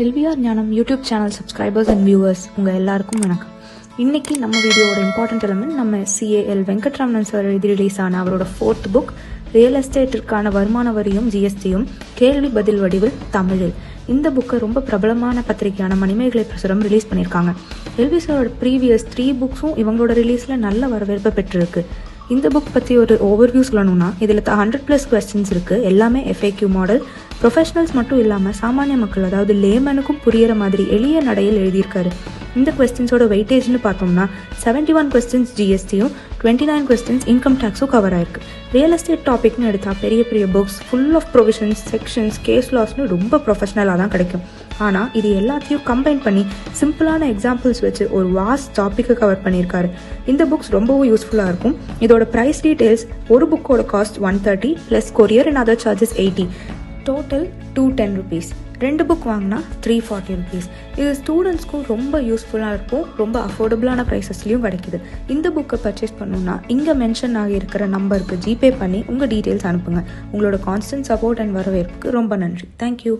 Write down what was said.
LVR Gnanam YouTube channel subscribers and viewers உங்கள் எல்லாருக்கும் வணக்கம். இன்னைக்கு நம்ம வீடியோவோட இம்பார்ட்டன்ட் எலமெண்ட் நம்ம சிஏஎல் வெங்கட்ராமன் சார் எழுதி ரிலீஸ் ஆன அவரோட ஃபோர்த் புக் ரியல் எஸ்டேட்டிற்கான வருமான வரியும் ஜிஎஸ்டியும் கேள்வி பதில் வடிவில் தமிழில் இந்த புக்கை ரொம்ப பிரபலமான பத்திரிகையான மணிமேகலை பிரசுரம் ரிலீஸ் பண்ணியிருக்காங்க. எல்வி சாரோட ப்ரீவியஸ் த்ரீ புக்ஸும் இவங்களோட ரிலீஸில் நல்ல வரவேற்பை பெற்றிருக்கு. இந்த புக் பற்றி ஒரு ஓவர்வியூ சொல்லணும்னா இதில் ஹண்ட்ரட் ப்ளஸ் கொஸ்டின்ஸ் இருக்குது எல்லாமே எஃப்ஏக்யூ மாடல் ப்ரொஃபஷனல்ஸ் மட்டும் இல்லாமல் சாமானிய மக்கள் அதாவது லேமனுக்கும் புரியிற மாதிரி எளிய நடையில் எழுதியிருக்காரு. இந்த கொஸ்டின்ஸோட வெயிட்டேஜ்னு பார்த்தோம்னா செவன்டி ஒன் கொஸ்டின்ஸ் ஜிஎஸ்டியும் டுவெண்ட்டி நைன் கொஸ்டின்ஸ் இன்கம் டேக்ஸும் கவர் ஆயிருக்கு. ரியல் எஸ்டேட் டாபிக்னு எடுத்தால் பெரிய பெரிய books full of provisions sections case லாஸ்னு ரொம்ப ப்ரொஃபஷனலாக தான் கிடைக்கும். ஆனால் இது எல்லாத்தையும் கம்பைன் பண்ணி சிம்பிளான எக்ஸாம்பிள்ஸ் வச்சு ஒரு வாஸ்ட் டாப்பிக்கை கவர் பண்ணியிருக்காரு. இந்த புக்ஸ் ரொம்பவும் யூஸ்ஃபுல்லாக இருக்கும். இதோட ப்ரைஸ் டீட்டெயில்ஸ் ஒரு புக்கோட cost one thirty plus courier and other charges eighty total two ten rupees ரெண்டு புக் வாங்கினா த்ரீ ஃபார்ட்டி ருபீஸ் இது ஸ்டூடெண்ட்ஸ்க்கும் ரொம்ப யூஸ்ஃபுல்லாக இருக்கும். ரொம்ப அஃபோர்டபுளான ப்ரைஸஸ்லையும் கிடைக்குது. இந்த புக்கை பர்ச்சேஸ் பண்ணணும்னா இங்கே மென்ஷன் ஆகியிருக்கிற நம்பருக்கு ஜிபே பண்ணி உங்கள் டீட்டெயில்ஸ் அனுப்புங்க. உங்களோட கான்ஸ்டன்ட் சப்போர்ட் அண்ட் வரவேற்புக்கு ரொம்ப நன்றி. தேங்க்யூ